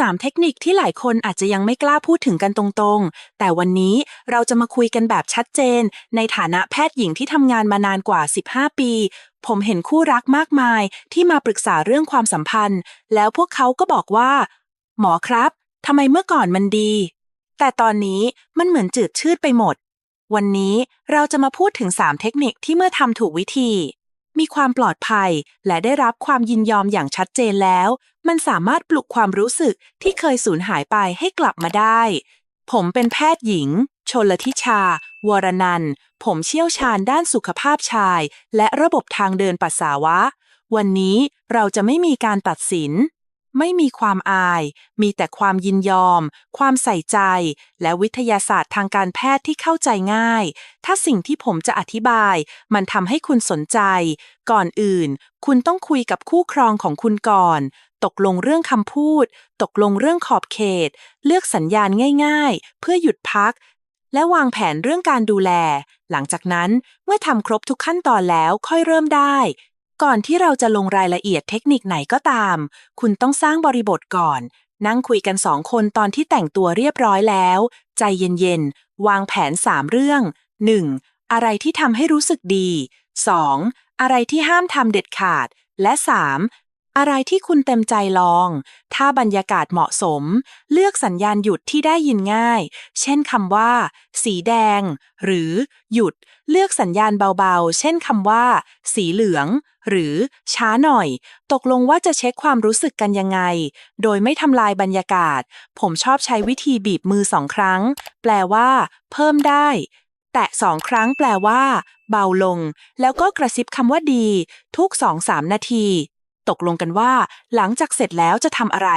3 เทคนิคที่หลายคนอาจจะยังไม่กล้าพูดถึงกันตรงๆ แต่วันนี้เราจะมาคุยกันแบบชัดเจน ในฐานะแพทย์หญิงที่ทำงานมานานกว่า 15 ปี ผมเห็นคู่รักมากมายที่มาปรึกษาเรื่องความสัมพันธ์ แล้วพวกเขาก็บอกว่า หมอครับทำไมเมื่อก่อนมันดี แต่ตอนนี้มันเหมือนจืดชืดไปหมด วันนี้เราจะมาพูดถึง 3 เทคนิคที่เมื่อทำถูกวิธี มีความปลอดภัย และได้รับความยินยอมอย่างชัดเจนแล้ว มันสามารถปลุกความรู้สึกที่เคยสูญหายไปให้กลับมาได้ ผมเป็นแพทย์หญิง ชนลทิชา วรนันท์ผมเชี่ยวชาญด้านสุขภาพชาย และระบบทางเดินปัสสาวะ วันนี้เราจะไม่มีการตัดสิน ไม่มีความอาย มีแต่ความยินยอม ความใส่ใจ และวิทยาศาสตร์ทางการแพทย์ที่เข้าใจง่าย ถ้าสิ่งที่ผมจะอธิบาย มันทำให้คุณสนใจ ก่อนอื่น คุณต้องคุยกับคู่ครองของคุณก่อน ตกลงเรื่องคำพูด ตกลงเรื่องขอบเขต เลือกสัญญาณง่าย ๆ เพื่อหยุดพัก และวางแผนเรื่องการดูแล หลังจากนั้นเมื่อทำครบทุกขั้นตอนแล้วค่อยเริ่มได้ ก่อนที่เราจะลงรายละเอียดเทคนิคไหนก็ตาม คุณต้องสร้างบริบทก่อน นั่งคุยกันสองคนตอนที่แต่งตัวเรียบร้อยแล้ว ใจเย็นๆ วางแผน 3 เรื่อง 1. อะไรที่ทำให้รู้สึกดี 2. อะไรที่ห้ามทำเด็ดขาด และ 3. อะไรที่คุณเต็มใจลอง ถ้าบรรยากาศเหมาะสม เลือกสัญญาณหยุดที่ได้ยินง่าย เช่นคำว่า สีแดง หรือหยุด เลือกสัญญาณเบาๆ เช่นคำว่า สีเหลือง หรือช้าหน่อย ตกลงว่าจะเช็คความรู้สึกกันยังไง โดยไม่ทำลายบรรยากาศ ผมชอบใช้วิธีบีบมือสองครั้ง แปลว่า เพิ่มได้ แตะสองครั้งแปลว่า เบาลง แล้วก็กระซิบคำว่าดี ทุกสองสามนาที ตกลงกันว่า หลังจากเสร็จแล้วจะทำอะไร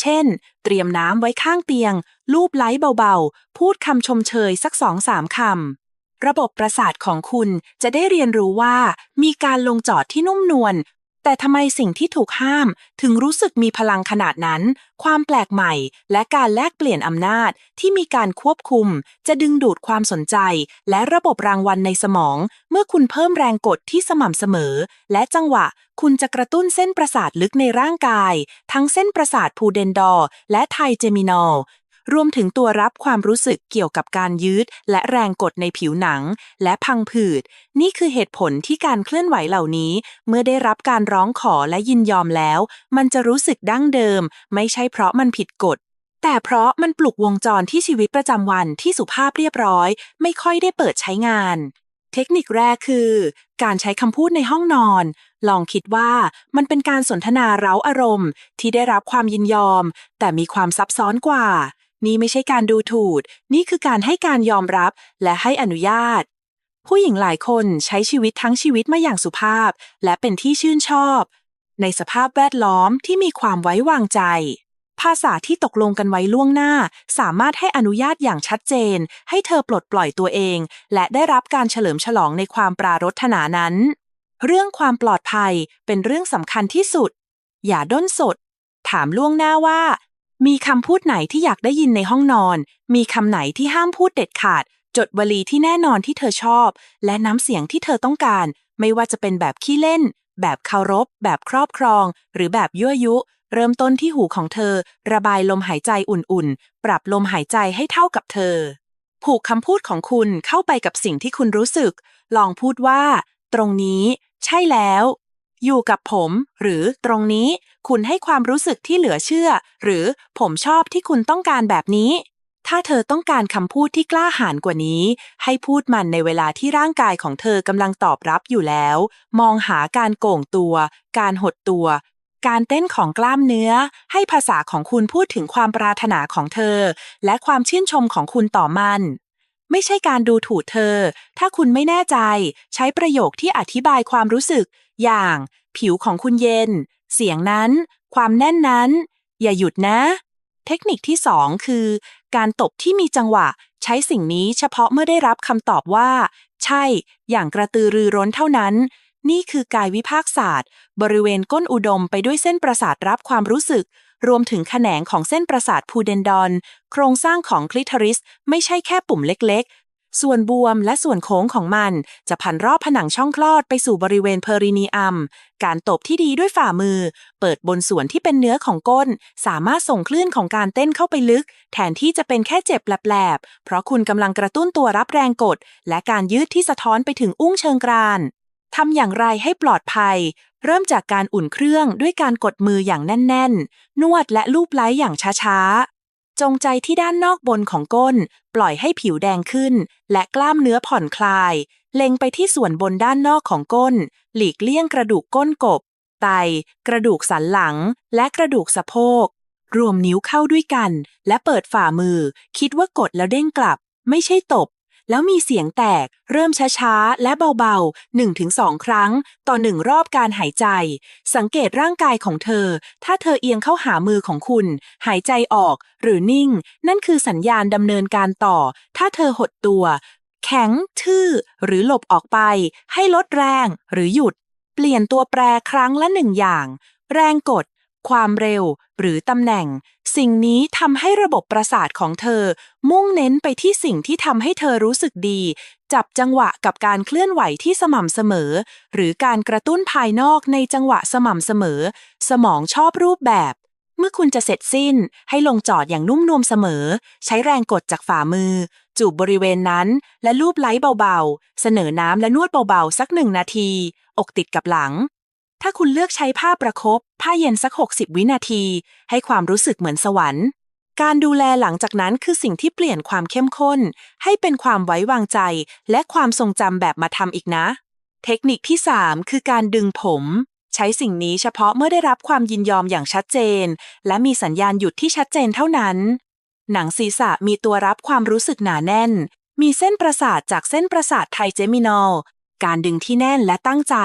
เช่น เตรียมน้ำไว้ข้างเตียง ลูบไล้เบาๆ พูดคำชมเชยสักสองสามคำ ระบบประสาทของคุณจะได้เรียนรู้ว่า มีการลงจอดที่นุ่มนวล แต่ทำไมสิ่งที่ถูกห้ามถึงรู้สึกมีพลังขนาดนั้น ความแปลกใหม่ และการแลกเปลี่ยนอำนาจที่มีการควบคุม จะดึงดูดความสนใจ และระบบรางวัลในสมอง เมื่อคุณเพิ่มแรงกดที่สม่ำเสมอ และจังหวะคุณจะกระตุ้นเส้นประสาทลึกในร่างกาย ทั้งเส้นประสาทพูเดนดอร์และไทเจมินอล รวมถึงตัวรับความรู้สึกเกี่ยวกับการยืด และแรงกดในผิวหนัง และพังผืด นี่คือเหตุผลที่การเคลื่อนไหวเหล่านี้ เมื่อได้รับการร้องขอและยินยอมแล้ว มันจะรู้สึกดั้งเดิม ไม่ใช่เพราะมันผิดกฎ แต่เพราะมันปลุกวงจรที่ชีวิตประจำวันที่สุภาพเรียบร้อย ไม่ค่อยได้เปิดใช้งานเทคนิคแรกคือ การใช้คำพูดในห้องนอน ลองคิดว่ามันเป็นการสนทนาเร้าอารมณ์ที่ได้รับความยินยอม แต่มีความซับซ้อนกว่า นี่ไม่ใช่การดูถูกนี่คือการให้การยอมรับและให้อนุญาต ผู้หญิงหลายคนใช้ชีวิตทั้งชีวิตมาอย่างสุภาพ และเป็นที่ชื่นชอบ ในสภาพแวดล้อมที่มีความไว้วางใจ ภาษาที่ตกลงกันไว้ล่วงหน้า สามารถให้อนุญาตอย่างชัดเจน ให้เธอปลดปล่อยตัวเอง และได้รับการเฉลิมฉลองในความปรารถนานั้น เรื่องความปลอดภัยเป็นเรื่องสำคัญที่สุด อย่าด้นสดถามล่วงหน้าว่า มีคำพูดไหนที่อยากได้ยินในห้องนอน มีคำไหนที่ห้ามพูดเด็ดขาด จดวลีที่แน่นอนที่เธอชอบ และน้ำเสียงที่เธอต้องการ ไม่ว่าจะเป็นแบบขี้เล่น แบบเคารพ แบบครอบครอง หรือแบบยั่วยุ เริ่มต้นที่หูของเธอ ระบายลมหายใจอุ่นๆ ปรับลมหายใจให้เท่ากับเธอ ผูกคำพูดของคุณเข้าไปกับสิ่งที่คุณรู้สึก ลองพูดว่า ตรงนี้ ใช่แล้ว อยู่กับผม หรือตรงนี้ คุณให้ความรู้สึกที่เหลือเชื่อ หรือผมชอบที่คุณต้องการแบบนี้ ถ้าเธอต้องการคำพูดที่กล้าหาญกว่านี้ ให้พูดมันในเวลาที่ร่างกายของเธอกำลังตอบรับอยู่แล้ว มองหาการโก่งตัว การหดตัว การเต้นของกล้ามเนื้อ ให้ภาษาของคุณพูดถึงความปรารถนาของเธอ และความชื่นชมของคุณต่อมัน ไม่ใช่การดูถูกเธอ ถ้าคุณไม่แน่ใจ ใช้ประโยคที่อธิบายความรู้สึก อย่าง ผิวของคุณเย็น เสียงนั้น ความแน่นนั้น อย่าหยุดนะ เทคนิคที่สองคือ การตบที่มีจังหวะ ใช้สิ่งนี้เฉพาะเมื่อได้รับคำตอบว่า ใช่ อย่างกระตือรือร้นเท่านั้น นี่คือกายวิภาคศาสตร์ บริเวณก้นอุดมไปด้วยเส้นประสาทรับความรู้สึก รวมถึงแขนงของเส้นประสาทพูเดนดอน โครงสร้างของคลิทอริส ไม่ใช่แค่ปุ่มเล็กๆ ส่วนบวมและส่วนโค้งของมัน จะพันรอบผนังช่องคลอดไปสู่บริเวณเพอรินีอัม การตบที่ดีด้วยฝ่ามือ เปิดบนส่วนที่เป็นเนื้อของก้น สามารถส่งคลื่นของการเต้นเข้าไปลึก แทนที่จะเป็นแค่เจ็บแปลบๆ เพราะคุณกำลังกระตุ้นตัวรับแรงกด และการยืดที่สะท้อนไปถึงอุ้งเชิงกรานทำอย่างไรให้ปลอดภัย เริ่มจากการอุ่นเครื่องด้วยการกดมืออย่างแน่น ๆ นวดและลูบไล้อย่างช้าๆ จงใจที่ด้านนอกบนของก้น ปล่อยให้ผิวแดงขึ้น และกล้ามเนื้อผ่อนคลาย เล็งไปที่ส่วนบนด้านนอกของก้น หลีกเลี่ยงกระดูกก้นกบ ไต กระดูกสันหลัง และกระดูกสะโพก รวมนิ้วเข้าด้วยกัน และเปิดฝ่ามือ คิดว่ากดแล้วเด้งกลับ ไม่ใช่ตบ แล้วมีเสียงแตก เริ่มช้าๆ และเบาๆ 1-2 ครั้ง ต่อหนึ่งรอบการหายใจ สังเกตร่างกายของเธอ ถ้าเธอเอียงเข้าหามือของคุณ หายใจออก หรือนิ่ง นั่นคือสัญญาณดำเนินการต่อ ถ้าเธอหดตัว แข็ง ทื่อ หรือหลบออกไป ให้ลดแรง หรือหยุด เปลี่ยนตัวแปรครั้งละหนึ่งอย่าง แรงกด ความเร็ว หรือตำแหน่ง สิ่งนี้ทำให้ระบบประสาทของเธอ มุ่งเน้นไปที่สิ่งที่ทำให้เธอรู้สึกดี จับจังหวะกับการเคลื่อนไหวที่สม่ำเสมอ หรือการกระตุ้นภายนอกในจังหวะสม่ำเสมอ สมองชอบรูปแบบ เมื่อคุณจะเสร็จสิ้น ให้ลงจอดอย่างนุ่มนวมเสมอ ใช้แรงกดจากฝ่ามือ จูบบริเวณนั้น และลูบไล้เบาๆ เสนอน้ำและนวดเบาๆ สักหนึ่งนาที อกติดกับหลัง ถ้าคุณเลือกใช้ผ้าประคบผ้าเย็นสัก 60 วินาที ให้ความรู้สึกเหมือนสวรรค์ การดูแลหลังจากนั้นคือสิ่งที่เปลี่ยนความเข้มข้น ให้เป็นความไว้วางใจ และความทรงจำแบบมาทำอีกนะ เทคนิคที่ 3 คือการดึงผม ใช้สิ่งนี้เฉพาะเมื่อได้รับความยินยอมอย่างชัดเจน และมีสัญญาณหยุดที่ชัดเจนเท่านั้น หนังศีรษะมีตัวรับความรู้สึกหนาแน่น มีเส้นประสาทจากเส้นประสาทไทเจมินอล การดึงที่แน่นและตั้งใจ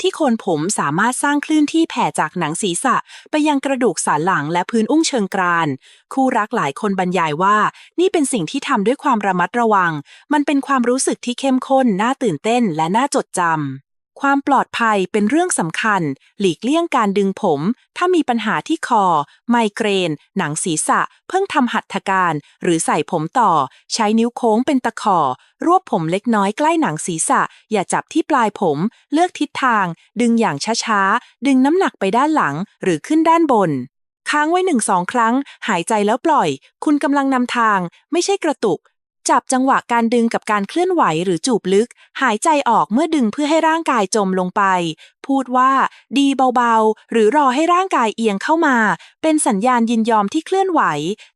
ที่โคนผมสามารถสร้างคลื่นที่แผ่จากหนังศีรษะ ไปยังกระดูกสันหลังและพื้นอุ้งเชิงกราน คู่รักหลายคนบรรยายว่า นี่เป็นสิ่งที่ทำด้วยความระมัดระวัง มันเป็นความรู้สึกที่เข้มข้น น่าตื่นเต้นและน่าจดจำ ความปลอดภัยเป็นเรื่องสำคัญ หลีกเลี่ยงการดึงผม ถ้ามีปัญหาที่คอ ไมเกรน หนังศีรษะ เพิ่งทำหัตถการ หรือใส่ผมต่อ ใช้นิ้วโค้งเป็นตะขอ รวบผมเล็กน้อยใกล้หนังศีรษะ อย่าจับที่ปลายผม เลือกทิศทาง ดึงอย่างช้าๆ ดึงน้ำหนักไปด้านหลัง หรือขึ้นด้านบน ค้างไว้หนึ่งสองครั้ง หายใจแล้วปล่อย คุณกำลังนำทาง ไม่ใช่กระตุก จับจังหวะการดึงกับการเคลื่อนไหวหรือจูบลึก หายใจออกเมื่อดึงเพื่อให้ร่างกายจมลงไป พูดว่า ดีเบาๆ หรือรอให้ร่างกายเอียงเข้ามา เป็นสัญญาณยินยอมที่เคลื่อนไหว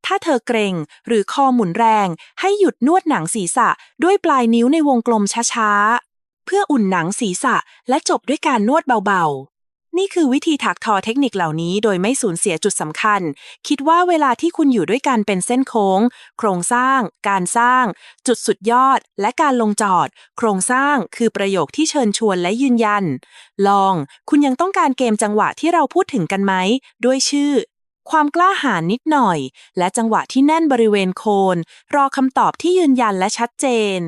ถ้าเธอเกรงหรือคอหมุนแรง ให้หยุดนวดหนังศีรษะ ด้วยปลายนิ้วในวงกลมช้าๆ เพื่ออุ่นหนังศีรษะและจบด้วยการนวดเบาๆ นี่คือวิธีถักทอเทคนิคเหล่านี้โดยไม่สูญเสียจุดสำคัญ คิดว่าเวลาที่คุณอยู่ด้วยกันเป็นเส้นโค้ง โครงสร้าง การสร้าง จุดสุดยอด และการลงจอด โครงสร้างคือประโยคที่เชิญชวนและยืนยัน ลอง คุณยังต้องการเกมจังหวะที่เราพูดถึงกันไหม ด้วยชื่อ ความกล้าหาญนิดหน่อย และจังหวะที่แน่นบริเวณโคน รอคำตอบที่ยืนยันและชัดเจน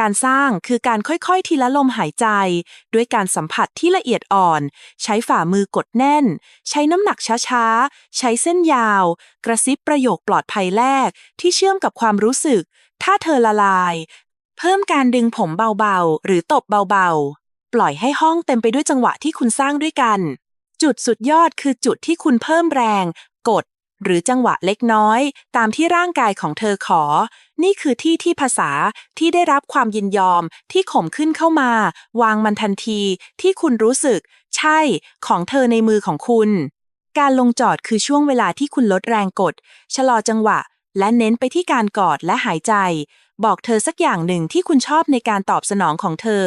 การสร้างคือการค่อยๆ ทีละลมหายใจ ด้วยการสัมผัสที่ละเอียดอ่อน ใช้ฝ่ามือกดแน่น ใช้น้ำหนักช้าๆ ใช้เส้นยาว กระซิบประโยคปลอดภัยแรก ที่เชื่อมกับความรู้สึก ถ้าเธอละลาย เพิ่มการดึงผมเบาๆ หรือตบเบาๆ ปล่อยให้ห้องเต็มไปด้วยจังหวะที่คุณสร้างด้วยกัน จุดสุดยอดคือจุดที่คุณเพิ่มแรง กด หรือจังหวะเล็กน้อย ตามที่ร่างกายของเธอขอ นี่คือที่ที่ภาษาที่ได้รับความยินยอมที่ข่มขึ้นเข้ามา วางมันทันทีที่คุณรู้สึก ใช่ ของเธอในมือของคุณ การลงจอดคือช่วงเวลาที่คุณลดแรงกด ชะลอจังหวะ และเน้นไปที่การกอดและหายใจ บอกเธอสักอย่างหนึ่งที่คุณชอบในการตอบสนองของเธอ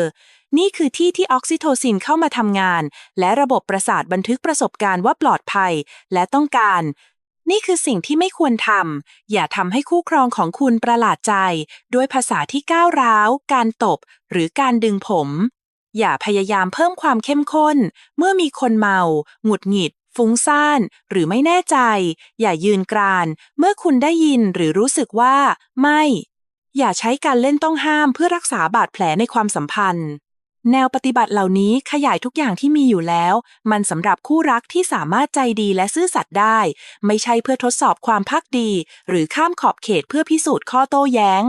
นี่คือที่ที่ออกซิโทซินเข้ามาทำงาน และระบบประสาทบันทึกประสบการณ์ว่าปลอดภัย และต้องการ นี่คือสิ่งที่ไม่ควรทำ อย่าทำให้คู่ครองของคุณประหลาดใจ ด้วยภาษาที่ก้าวร้าว การตบ หรือการดึงผม อย่าพยายามเพิ่มความเข้มข้น เมื่อมีคนเมา หงุดหงิด ฟุ้งซ่าน หรือไม่แน่ใจ อย่ายืนกราน เมื่อคุณได้ยินหรือรู้สึกว่า ไม่ อย่าใช้การเล่นต้องห้ามเพื่อรักษาบาดแผลในความสัมพันธ์ แนวปฏิบัติเหล่านี้ขยายทุกอย่างที่มีอยู่แล้ว มันสำหรับคู่รักที่สามารถใจดีและซื่อสัตย์ได้ ไม่ใช่เพื่อทดสอบความพักดี หรือข้ามขอบเขตเพื่อพิสูจน์ข้อโต้แย้ง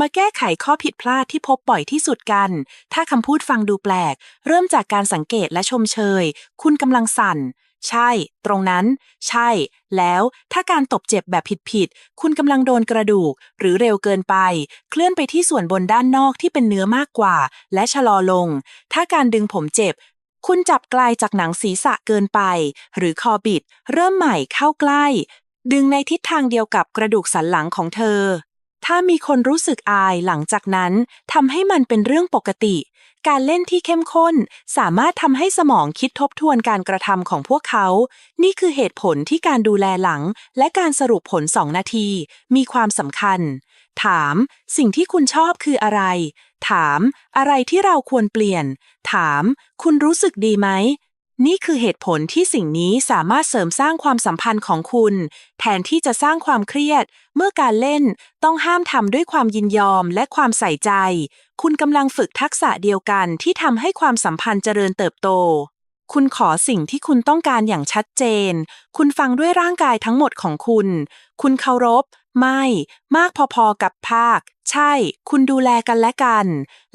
มาแก้ไขข้อผิดพลาดที่พบบ่อยที่สุดกัน ถ้าคำพูดฟังดูแปลก เริ่มจากการสังเกตและชมเชย คุณกำลังสั่น ใช่ ตรงนั้น ใช่ แล้วถ้าการตบเจ็บแบบผิดๆคุณกำลังโดนกระดูก หรือเร็วเกินไป เคลื่อนไปที่ส่วนบนด้านนอกที่เป็นเนื้อมากกว่า และชะลอลง ถ้าการดึงผมเจ็บ คุณจับไกลจากหนังศีรษะเกินไป หรือคอบิด เริ่มใหม่เข้าใกล้ ดึงในทิศทางเดียวกับกระดูกสันหลังของเธอ ถ้ามีคนรู้สึกอายหลังจากนั้นทำให้มันเป็นเรื่องปกติ การเล่นที่เข้มข้น สามารถทำให้สมองคิดทบทวนการกระทำของพวกเขา นี่คือเหตุผลที่การดูแลหลัง และการสรุปผลสองนาที มีความสำคัญ ถาม สิ่งที่คุณชอบคืออะไร ถาม อะไรที่เราควรเปลี่ยน ถาม คุณรู้สึกดีไหม นี่คือเหตุผลที่สิ่งนี้สามารถเสริมสร้างความสัมพันธ์ของคุณ แทนที่จะสร้างความเครียด เมื่อการเล่นต้องห้ามทำด้วยความยินยอมและความใส่ใจ คุณกำลังฝึกทักษะเดียวกันที่ทำให้ความสัมพันธ์เจริญเติบโต คุณขอสิ่งที่คุณต้องการอย่างชัดเจน คุณฟังด้วยร่างกายทั้งหมดของคุณ คุณเคารพ ไม่ มากพอๆกับภาค ใช่ คุณดูแลกันและกัน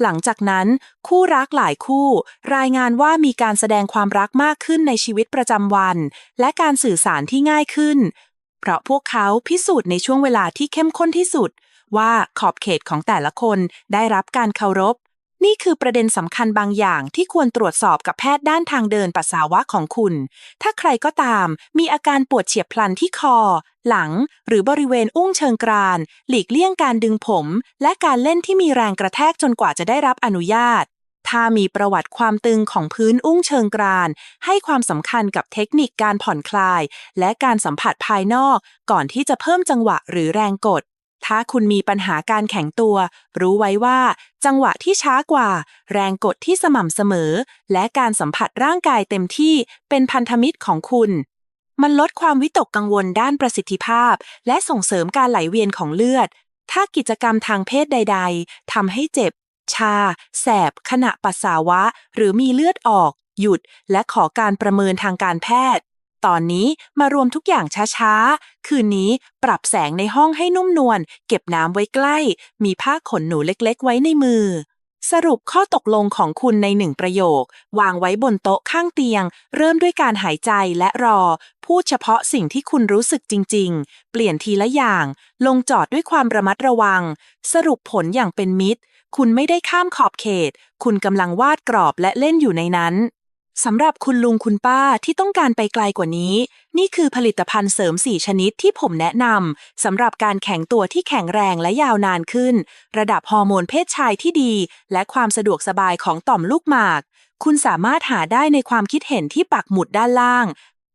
หลังจากนั้น คู่รักหลายคู่ รายงานว่ามีการแสดงความรักมากขึ้นในชีวิตประจำวัน และการสื่อสารที่ง่ายขึ้น เพราะพวกเขาพิสูจน์ในช่วงเวลาที่เข้มข้นที่สุด ว่าขอบเขตของแต่ละคนได้รับการเคารพ นี่คือประเด็นสำคัญบางอย่างที่ควรตรวจสอบกับแพทย์ด้านทางเดินปัสสาวะของคุณ ถ้าใครก็ตาม มีอาการปวดเฉียบพลันที่คอ หลัง หรือบริเวณอุ้งเชิงกราน หลีกเลี่ยงการดึงผม และการเล่นที่มีแรงกระแทกจนกว่าจะได้รับอนุญาต ถ้ามีประวัติความตึงของพื้นอุ้งเชิงกราน ให้ความสำคัญกับเทคนิคการผ่อนคลาย และการสัมผัสภายนอก ก่อนที่จะเพิ่มจังหวะหรือแรงกด ถ้าคุณมีปัญหาการแข็งตัว รู้ไว้ว่า จังหวะที่ช้ากว่า แรงกดที่สม่ำเสมอ และการสัมผัสร่างกายเต็มที่เป็นพันธมิตรของคุณ มันลดความวิตกกังวลด้านประสิทธิภาพ และส่งเสริมการไหลเวียนของเลือด ถ้ากิจกรรมทางเพศใด ๆทำให้เจ็บ ชา แสบ ขณะปัสสาวะ หรือมีเลือดออก หยุด และขอการประเมินทางการแพทย์ ตอนนี้มารวมทุกอย่างช้าๆ คืนนี้ปรับแสงในห้องให้นุ่มนวล เก็บน้ำไว้ใกล้ มีผ้าขนหนูเล็กๆ ไว้ในมือ สรุปข้อตกลงของคุณในหนึ่งประโยค วางไว้บนโต๊ะข้างเตียง เริ่มด้วยการหายใจและรอ พูดเฉพาะสิ่งที่คุณรู้สึกจริง ๆ เปลี่ยนทีละอย่าง ลงจอดด้วยความระมัดระวัง สรุปผลอย่างเป็นมิตร คุณไม่ได้ข้ามขอบเขต คุณกำลังวาดกรอบและเล่นอยู่ในนั้น สำหรับคุณลุงคุณป้าที่ต้องการไปไกลกว่านี้ นี่คือผลิตภัณฑ์เสริม 4 ชนิดที่ผมแนะนำสำหรับการแข็งตัวที่แข็งแรงและยาวนานขึ้น ระดับฮอร์โมนเพศชายที่ดี และความสะดวกสบายของต่อมลูกหมาก คุณสามารถหาได้ในความคิดเห็นที่ปักหมุดด้านล่าง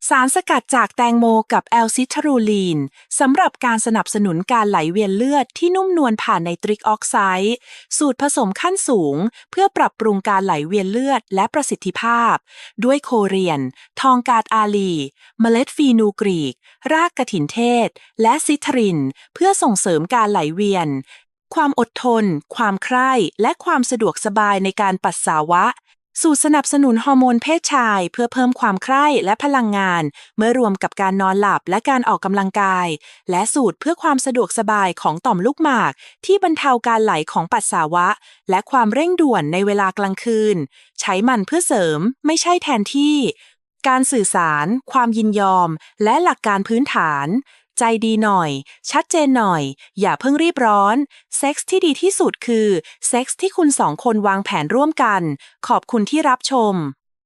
สารสกัดจากแตงโมกับแอลซิทรูลีนสำหรับการสนับสนุนการไหลเวียนเลือดที่นุ่มนวลผ่านไนตริกออกไซด์สูตรผสมขั้นสูง เพื่อปรับปรุงการไหลเวียนเลือดและประสิทธิภาพ ด้วยโคเรียน ทองกาดอาลี เมล็ดฟีนูกรีก รากกระถินเทศ และซิทริน เพื่อส่งเสริมการไหลเวียนความอดทน ความใคร่ และความสะดวกสบายในการปัสสาวะ สูตรสนับสนุนฮอร์โมนเพศชาย เพื่อเพิ่มความใคร่และพลังงาน เมื่อรวมกับการนอนหลับและการออกกำลังกาย และสูตรเพื่อความสะดวกสบายของต่อมลูกหมาก ที่บรรเทาการไหลของปัสสาวะ และความเร่งด่วนในเวลากลางคืน ใช้มันเพื่อเสริม ไม่ใช่แทนที่ การสื่อสาร ความยินยอม และหลักการพื้นฐาน ใจดีหน่อย ชัดเจนหน่อย อย่าเพิ่งรีบร้อน เซ็กส์ที่ดีที่สุดคือ เซ็กส์ที่คุณสองคนวางแผนร่วมกัน ขอบคุณที่รับชม